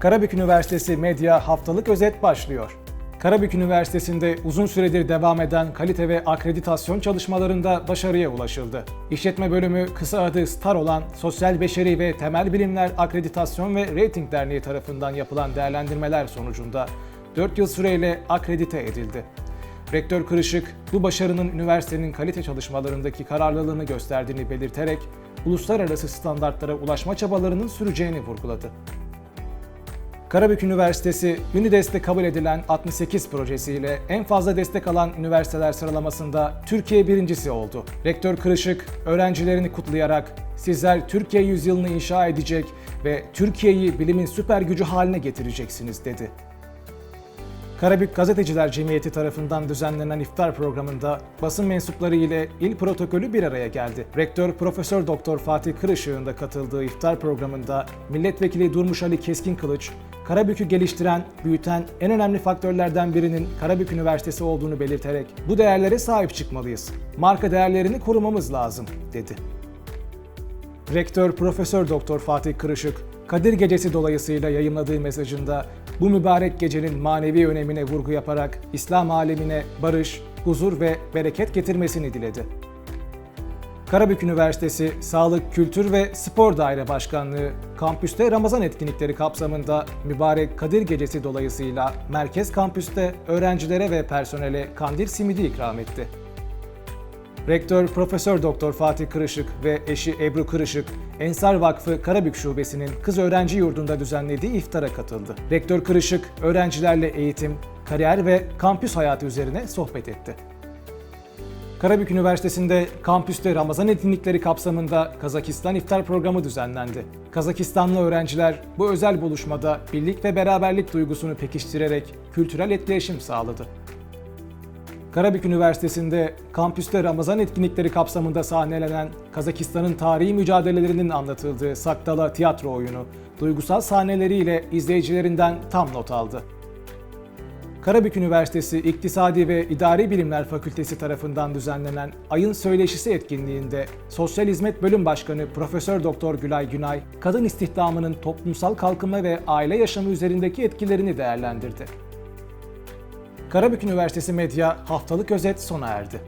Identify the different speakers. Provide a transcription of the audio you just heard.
Speaker 1: Karabük Üniversitesi Medya Haftalık Özet başlıyor. Karabük Üniversitesi'nde uzun süredir devam eden kalite ve akreditasyon çalışmalarında başarıya ulaşıldı. İşletme bölümü kısa adı STAR olan Sosyal Beşeri ve Temel Bilimler Akreditasyon ve Rating Derneği tarafından yapılan değerlendirmeler sonucunda 4 yıl süreyle akredite edildi. Rektör Kırışık, bu başarının üniversitenin kalite çalışmalarındaki kararlılığını gösterdiğini belirterek, uluslararası standartlara ulaşma çabalarının süreceğini vurguladı. Karabük Üniversitesi, UNIDES'te kabul edilen 68 projesiyle en fazla destek alan üniversiteler sıralamasında Türkiye birincisi oldu. Rektör Kırışık, öğrencilerini kutlayarak sizler Türkiye yüzyılını inşa edecek ve Türkiye'yi bilimin süper gücü haline getireceksiniz dedi. Karabük Gazeteciler Cemiyeti tarafından düzenlenen iftar programında basın mensupları ile il protokolü bir araya geldi. Rektör Profesör Doktor Fatih Kırışık'ın da katıldığı iftar programında Milletvekili Durmuş Ali Keskin Kılıç, Karabük'ü geliştiren, büyüten en önemli faktörlerden birinin Karabük Üniversitesi olduğunu belirterek bu değerlere sahip çıkmalıyız. Marka değerlerini korumamız lazım dedi. Rektör Profesör Doktor Fatih Kırışık, Kadir Gecesi dolayısıyla yayımladığı mesajında bu mübarek gecenin manevi önemine vurgu yaparak İslam alemine barış, huzur ve bereket getirmesini diledi. Karabük Üniversitesi Sağlık, Kültür ve Spor Daire Başkanlığı, kampüste Ramazan etkinlikleri kapsamında mübarek Kadir Gecesi dolayısıyla Merkez Kampüste öğrencilere ve personele kandil simidi ikram etti. Rektör Profesör Doktor Fatih Kırışık ve eşi Ebru Kırışık, Ensar Vakfı Karabük Şubesi'nin kız öğrenci yurdunda düzenlediği iftara katıldı. Rektör Kırışık, öğrencilerle eğitim, kariyer ve kampüs hayatı üzerine sohbet etti. Karabük Üniversitesi'nde kampüste Ramazan etkinlikleri kapsamında Kazakistan iftar programı düzenlendi. Kazakistanlı öğrenciler bu özel buluşmada birlik ve beraberlik duygusunu pekiştirerek kültürel etkileşim sağladı. Karabük Üniversitesi'nde kampüste Ramazan etkinlikleri kapsamında sahnelenen Kazakistan'ın tarihi mücadelelerinin anlatıldığı Saktala tiyatro oyunu, duygusal sahneleriyle izleyicilerinden tam not aldı. Karabük Üniversitesi İktisadi ve İdari Bilimler Fakültesi tarafından düzenlenen Ayın Söyleşisi etkinliğinde Sosyal Hizmet Bölüm Başkanı Profesör Doktor Gülay Günay, kadın istihdamının toplumsal kalkınma ve aile yaşamı üzerindeki etkilerini değerlendirdi. Karabük Üniversitesi Medya haftalık özet sona erdi.